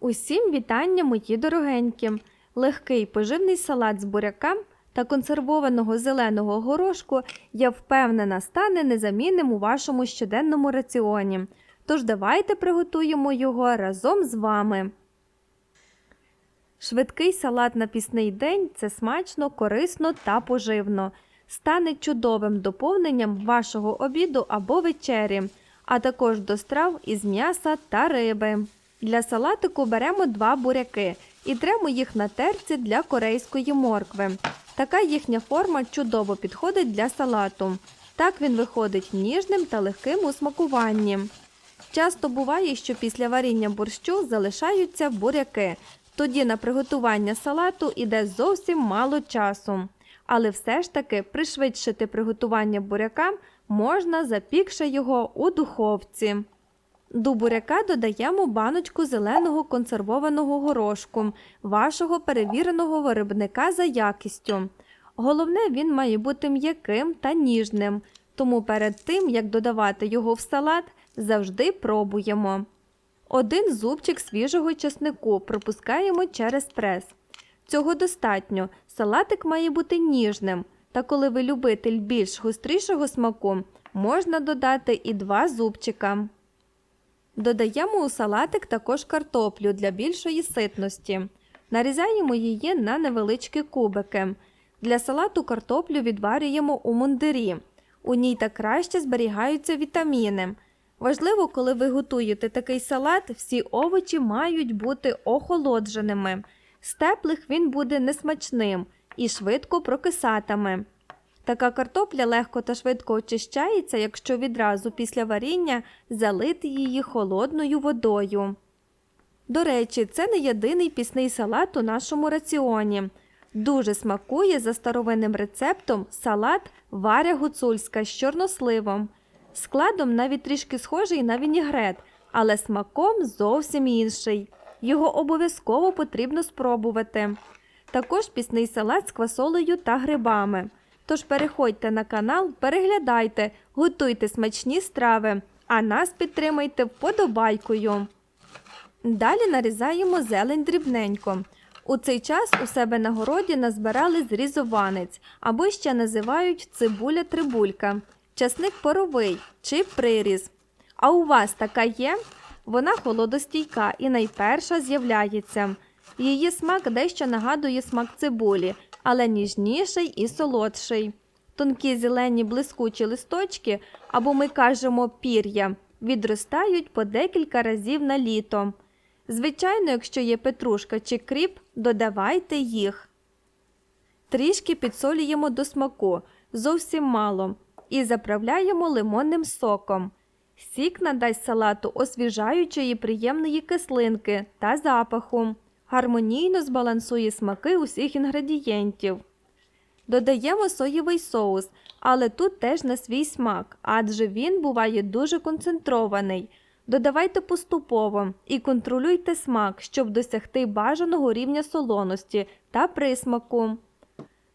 Усім вітання, мої дорогенькі! Легкий поживний салат з буряка та консервованого зеленого горошку, я впевнена, стане незамінним у вашому щоденному раціоні. Тож давайте приготуємо його разом з вами. Швидкий салат на пісний день це смачно, корисно та поживно. Стане чудовим доповненням вашого обіду або вечері, а також до страв із м'яса та риби. Для салатику беремо два буряки і тремо їх на терці для корейської моркви. Така їхня форма чудово підходить для салату. Так він виходить ніжним та легким у смакуванні. Часто буває, що після варіння борщу залишаються буряки. Тоді на приготування салату йде зовсім мало часу. Але все ж таки пришвидшити приготування буряка можна, запікши його у духовці. До буряка додаємо баночку зеленого консервованого горошку, вашого перевіреного виробника за якістю. Головне, він має бути м'яким та ніжним, тому перед тим, як додавати його в салат, завжди пробуємо. Один зубчик свіжого чеснику пропускаємо через прес. Цього достатньо. Салатик має бути ніжним. Та коли ви любитель більш гострішого смаку, можна додати і два зубчика. Додаємо у салатик також картоплю для більшої ситності. Нарізаємо її на невеличкі кубики. Для салату картоплю відварюємо у мундирі. У ній так краще зберігаються вітаміни. Важливо, коли ви готуєте такий салат, всі овочі мають бути охолодженими. З теплих він буде несмачним і швидко прокисатиме. Така картопля легко та швидко очищається, якщо відразу після варіння залити її холодною водою. До речі, це не єдиний пісний салат у нашому раціоні. Дуже смакує за старовинним рецептом салат варя гуцульська з чорносливом. Складом навіть трішки схожий на вінігрет, але смаком зовсім інший. Його обов'язково потрібно спробувати. Також пісний салат з квасолею та грибами. Тож переходьте на канал, переглядайте, готуйте смачні страви, а нас підтримайте вподобайкою. Далі нарізаємо зелень дрібненько. У цей час у себе на городі назбирали зрізованець або ще називають цибуля-трибулька, часник поровий чи приріз. А у вас така є? Вона холодостійка і найперша з'являється. Її смак дещо нагадує смак цибулі, але ніжніший і солодший. Тонкі зелені блискучі листочки, або ми кажемо пір'я, відростають по декілька разів на літо. Звичайно, якщо є петрушка чи кріп, додавайте їх. Трішки підсолюємо до смаку, зовсім мало, і заправляємо лимонним соком. Сік надасть салату освіжаючої приємної кислинки та запаху, гармонійно збалансує смаки усіх інгредієнтів. Додаємо соєвий соус, але тут теж на свій смак, адже він буває дуже концентрований. Додавайте поступово і контролюйте смак, щоб досягти бажаного рівня солоності та присмаку.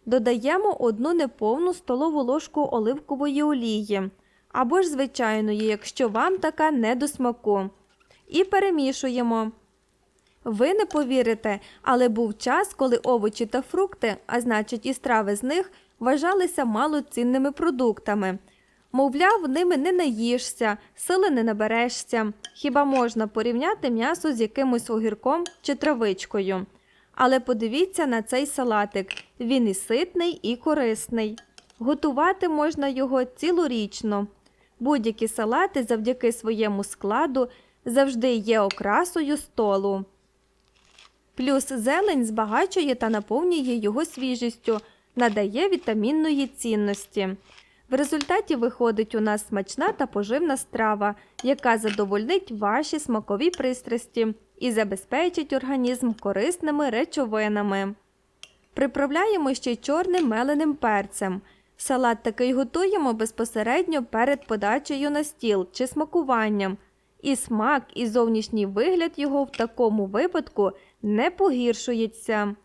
Додаємо одну неповну столову ложку оливкової олії або ж звичайної, якщо вам така не до смаку. І перемішуємо. Ви не повірите, але був час, коли овочі та фрукти, а значить і страви з них, вважалися малоцінними продуктами. Мовляв, ними не наїшся, сили не наберешся. Хіба можна порівняти м'ясо з якимось огірком чи травичкою? Але подивіться на цей салатик. Він і ситний, і корисний. Готувати можна його цілорічно. Будь-які салати завдяки своєму складу завжди є окрасою столу. Плюс зелень збагачує та наповнює його свіжістю, надає вітамінної цінності. В результаті виходить у нас смачна та поживна страва, яка задовольнить ваші смакові пристрасті і забезпечить організм корисними речовинами. Приправляємо ще й чорним меленим перцем. Салат такий готуємо безпосередньо перед подачею на стіл чи смакуванням. І смак, і зовнішній вигляд його в такому випадку не погіршується.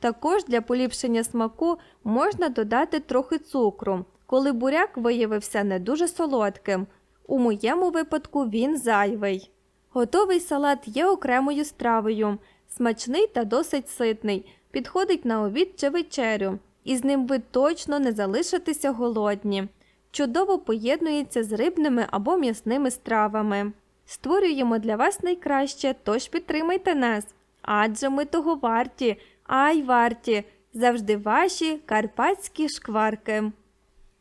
Також для поліпшення смаку можна додати трохи цукру, коли буряк виявився не дуже солодким. У моєму випадку він зайвий. Готовий салат є окремою стравою, смачний та досить ситний, підходить на обід чи вечерю, і з ним ви точно не залишитеся голодні. Чудово поєднується з рибними або м'ясними стравами. Створюємо для вас найкраще, тож підтримайте нас. Адже ми того варті, ай варті, завжди ваші карпатські шкварки.